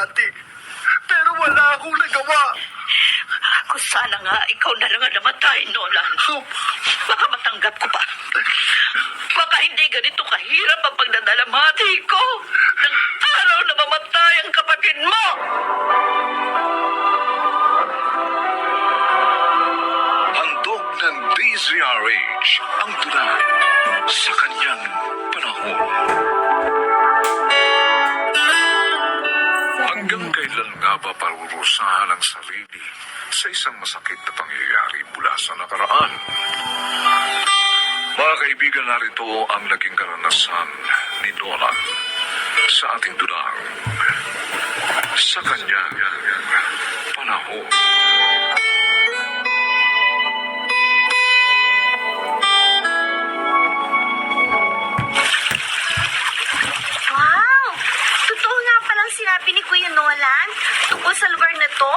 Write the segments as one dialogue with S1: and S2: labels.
S1: Santi. Pero wala akong nagawa.
S2: Kung sana nga ikaw na lang ang namatay, Nolan. Baka matanggap ko pa. Baka hindi ganito kahirap ang pagdadalamhati ko ng araw na mamatay ang kapatid mo.
S3: Handog ng DZRH ang tula sa kanyang panahon. Kailan nga ba parurusahan ang sarili sa isang masakit na pangyayari mula sa nakaraan? Mga kaibigan, narito ang naging karanasan ni Nolan sa ating dulang sa kanyang panahon.
S4: Sa lugar na to.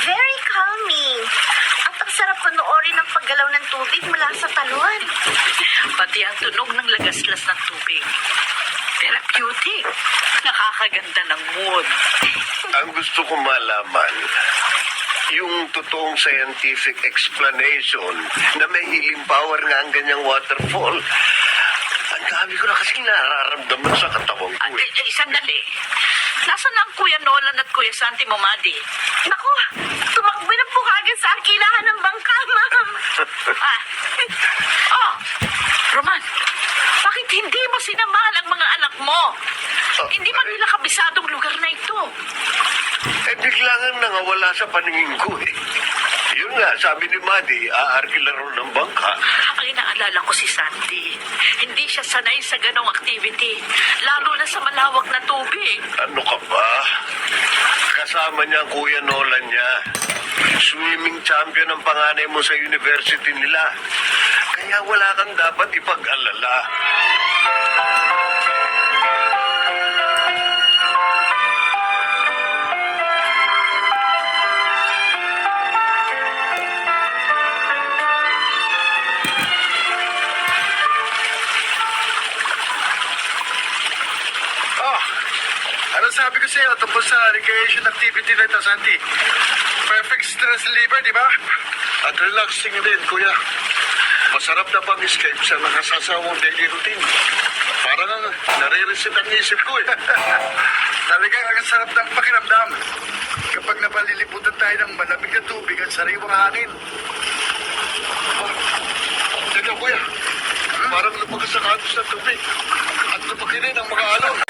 S4: Very calming. At ang sarap panoorin ng paggalaw ng tubig mula sa talon.
S2: Pati ang tunog ng lagaslas ng tubig. Therapeutic. Nakakaganda ng mood.
S1: Ang gusto ko malaman, yung totoong scientific explanation na may healing power nga ang ganyang waterfall. Ang dami ko na kasing nararamdaman sa katawan ko.
S2: eh,
S1: Eh.
S2: eh, sandali. Nasaan ang Kuya Nolan at Kuya Santi Momadi?
S4: Naku, tumakbo na po kagad sa arkilahan ng bangka, ma'am.
S2: Ah. Oh, Roman, bakit hindi mo sinamahan ang mga anak mo? Hindi ba nila kabisadong lugar na ito?
S1: Eh, bigla nga nangawala sa paningin ko eh. Yun nga, sabi ni Madi, aarkilaro ng bangka.
S2: Ang inaalala ko si Santi. Hindi siya sanay sa ganong activity. Lalo na sa malawak na tubig.
S1: Ano ka ba? Kasama niya ang kuya Nolan niya. Swimming champion ang panganay mo sa university nila. Kaya wala kang dapat ipag-alala.
S5: Ano sabi ko sa'yo tungkol sa recreation activity na ito, Santi? Perfect stress reliever, di ba?
S1: At relaxing din, kuya. Masarap na pang escape sa nakasasawang daily routine. Parang nare-reset ang isip ko eh.
S5: Talagang ang sarap ng pakiramdam kapag napalilibutan tayo ng malamig na tubig at sariwang hangin.
S1: Teka, kuya. Parang lumagas sa katos ng tubig. At lumaki rin ang mga alon.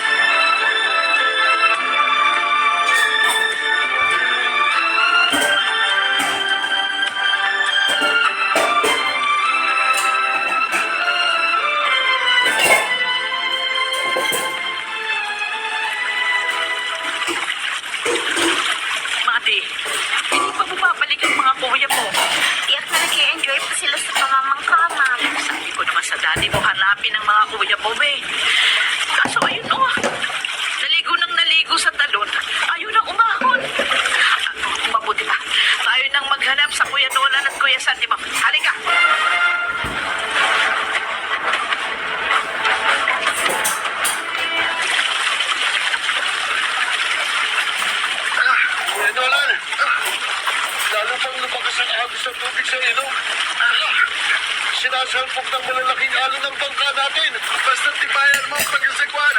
S1: Sinasalpok ng malalaking alon ng bangka natin.
S5: Basta tibayan mo ang pagkasagwan.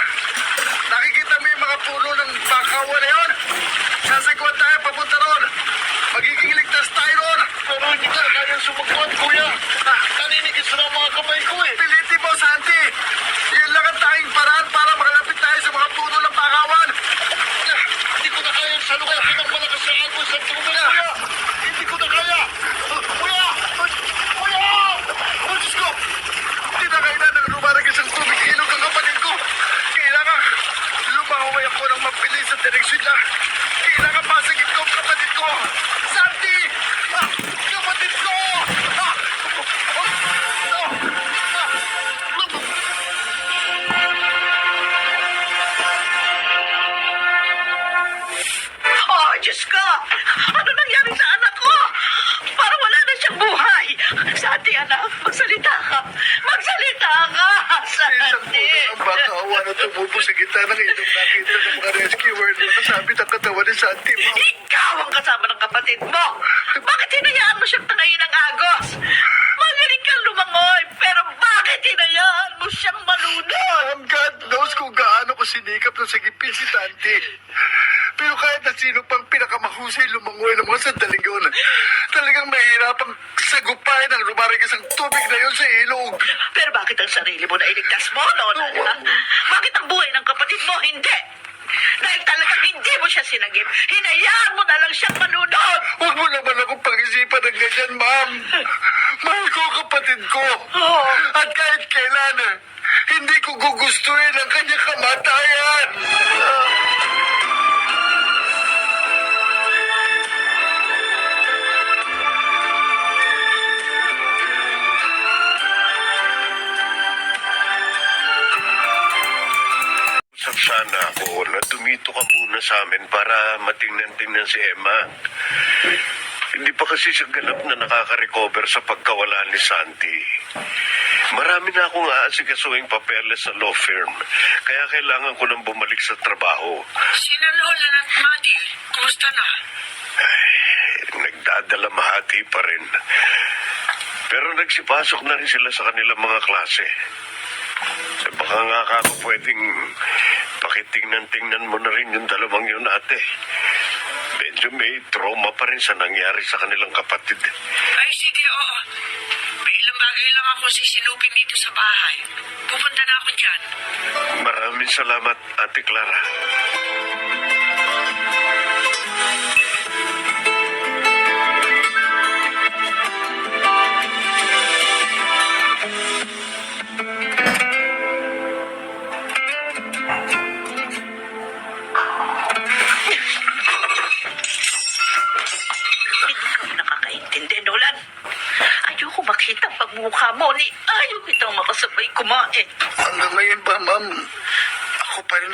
S5: Nakikita mo yung mga puno ng bakawan na yun? Sasagwan tayo papunta ron. Magiging ligtas tayo ron.
S1: Pero hindi ka kayang sumagwan, kuya. Ah, Naninigis na ang mga kamay ko eh.
S5: Pilitin mo, Santi. Yun lang ang tanging paraan para makalapit tayo sa mga puno ng bakawan.
S1: Ah, Hindi ko na kayang salugatin ng malakas na agos ng tubig, kuya. Hindi ko na kaya. Ah, Kuya! Kuya!
S5: Oh, Diyos ko! Hindi na kailan nang lumaragas ang tubig sa ilog ang kapatid ko. Kailangan lumahuway ako ng mabilis sa Santi, ma'am.
S2: Ikaw ang kasama ng kapatid mo! Bakit hinayaan mo siyang tangayin ng agos? Magaling kang lumangoy, pero bakit hinayaan mo siyang malunod?
S5: Ma'am, God knows kung gaano ko sinikap na sagipin si Santi. Pero kahit na sino pang pinakamahusay lumangoy ng mga sandaling yun, talagang mahirapang sagupain ang lumarigas ang tubig na yun sa ilog.
S2: Pero bakit ang sarili mo na iligtas mo, Lola? ha? Bakit ang buhay ng kapatid mo hindi? Dahil talagang hindi mo siya sinagip, hinayaan mo na lang siyang manunod!
S5: Huwag mo naman akong pag-isipan ng ganyan, ma'am. Mahal ko kapatid ko.
S2: Oo.
S5: At kahit kailan, hindi ko gugustuhin ang kanyang kamatayan.
S1: Usap sana ako na dumito ka muna sa amin para matingnan-tingnan si Emma. Hindi pa kasi siya ganap na nakaka-recover sa pagkawala ni Santi. Marami na akong aasikasuing papeles sa law firm, kaya kailangan ko nang bumalik sa trabaho.
S2: Sina Lola at Maddie, kumusta na?
S1: Nagdadala mahati pa rin. Pero nagsipasok na rin sila sa kanilang mga klase. Eh, baka nga ako pwedeng pakitingnan-tingnan mo na rin yung dalawang yun ate. Medyo may trauma pa rin sa nangyari sa kanilang kapatid.
S2: Ay, sige, oo. May ilang bagay lang ako sisinupin dito sa bahay. Pupunta na ako dyan.
S1: Maraming salamat, Ate Clara.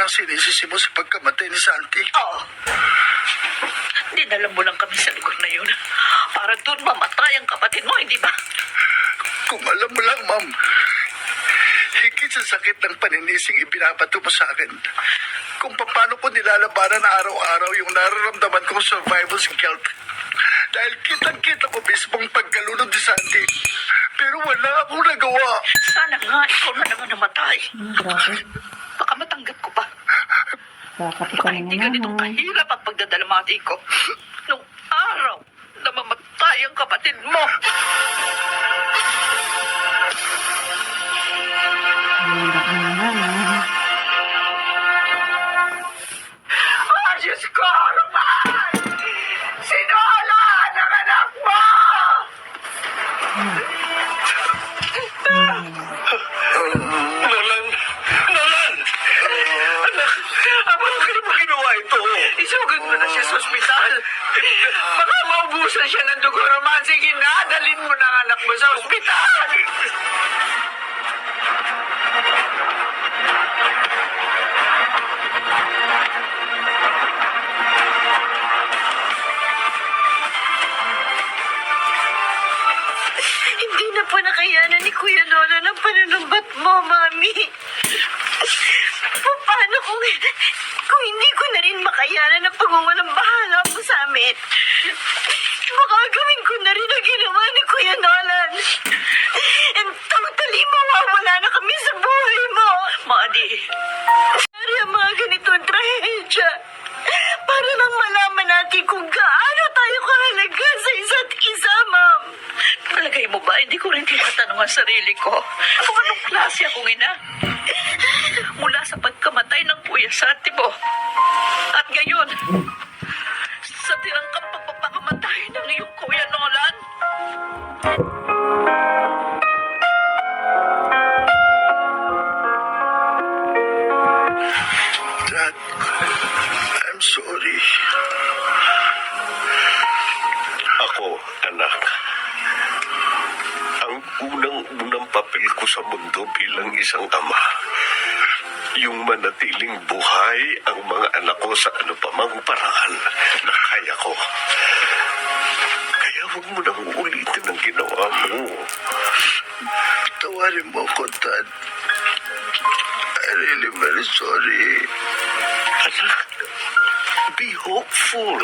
S2: Ang
S5: sinisisi mo sa pagkamatay ni Santi?
S2: Oo. Dinala mo lang kami sa lugar na yun. Para doon mamatay ang kapatid mo, hindi ba?
S5: Kung alam mo lang, ma'am, higit sa sakit ng paninising ibinabato mo sa akin. Kung paano ko nilalabanan araw-araw yung nararamdaman kong survival's guilt. Dahil kitang-kita ko mismong pagkalunod ni Santi. Pero wala akong nagawa.
S2: Sana nga ikaw na naman namatay.
S6: Hmm, grabe.
S2: Baka matanggap ko pa.
S6: Kakapit
S2: Baka
S6: ka
S2: hindi
S6: naman
S2: ganitong
S6: ha.
S2: kahirap ang pagdadalamati ko. Nung araw na mamatay ang kapatid mo.
S6: Nandak na
S2: Madi,
S4: Dari ang mga ganitong trahedya. Para lang malaman natin kung gaano tayo kahalaga sa isa't isa, Ma'am.
S2: palagay mo ba hindi ko rin tinatanong ang sarili ko kung anong klase akong ina? Mula sa pagkamatay ng kuya sa ate mo. At ngayon, sa tirangkang pagpapakamatay ng iyong kuya Nolan.
S1: Bilang isang ama. Yung manatiling buhay ang mga anak ko sa ano pa mang paraan na kaya ko. Kaya huwag mo nang ulitin ang ginawa mo.
S5: Tawarin mo ko, Dad. I'm really very sorry.
S1: Anak, be hopeful.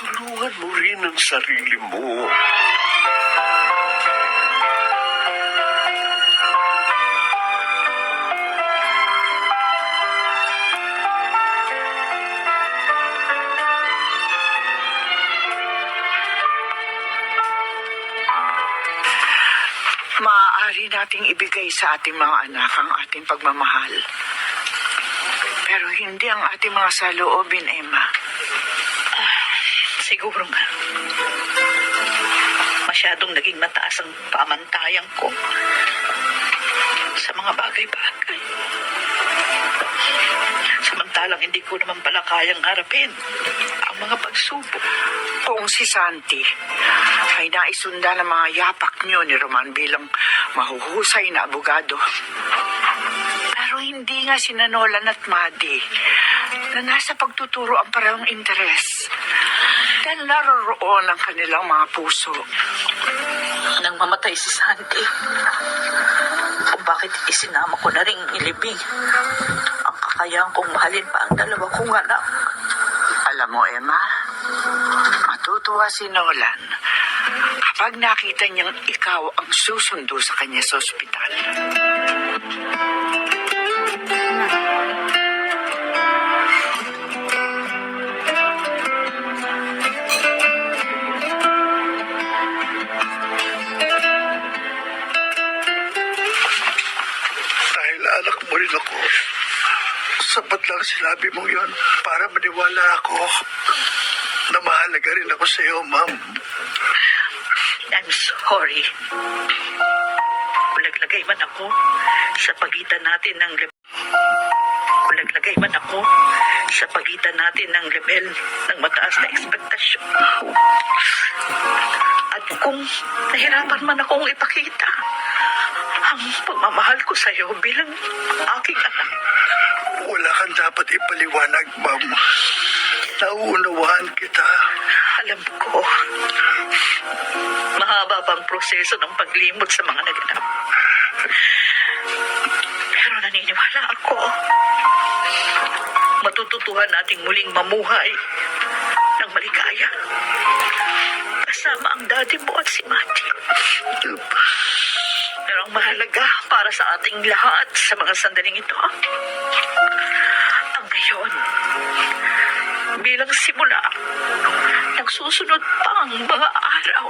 S1: Tulungan mo rin ang sarili mo.
S7: Sa ating mga anak ang ating pagmamahal. Pero hindi ang ating mga saloobin, Emma.
S2: Siguro nga. Masyadong naging mataas ang pamantayan ko sa mga bagay-bagay. Samantalang hindi ko naman pala kayang harapin ang mga pagsubok.
S7: Kung si Santi ay naisunda ng mga yapak niyo ni Roman bilang mahuhusay na abogado. Pero hindi nga si Nolan at Maddie na nasa pagtuturo ang parehong interes. Dahil naroroon ang kanilang mga puso.
S2: Nang mamatay si Santi, kung bakit isinama ko na rin ilibing ang kakayang kong mahalin pa ang dalawa kong anak.
S7: Alam mo, Emma, matutuwa si Nolan kapag nakita niyang ikaw ang susundo sa kanya sa ospital.
S5: Dahil anak mo rin ako. Sapat lang sinabi mo yon para maniwala ako na mahalaga rin ako sa iyo, ma'am.
S2: I'm sorry. Kung naglagay man ako sa pagitan natin ng naglagay man ako sa pagitan natin ng level ng mataas na ekspektasyon. At kung nahirapan man akong ipakita ang pagmamahal ko sa iyo bilang aking anak.
S5: Wala kang dapat ipaliwanag, ma'am. Nauunawaan kita.
S2: Alam ko, mahaba pang proseso ng paglimot sa mga naganap. Pero naniniwala ako, matututuhan nating muling mamuhay ng maligaya. Kasama ang daddy mo at si Mati. Pero ang mahalaga para sa ating lahat sa mga sandaling ito, ang ngayon, bilang simula ng susunod pang mga araw.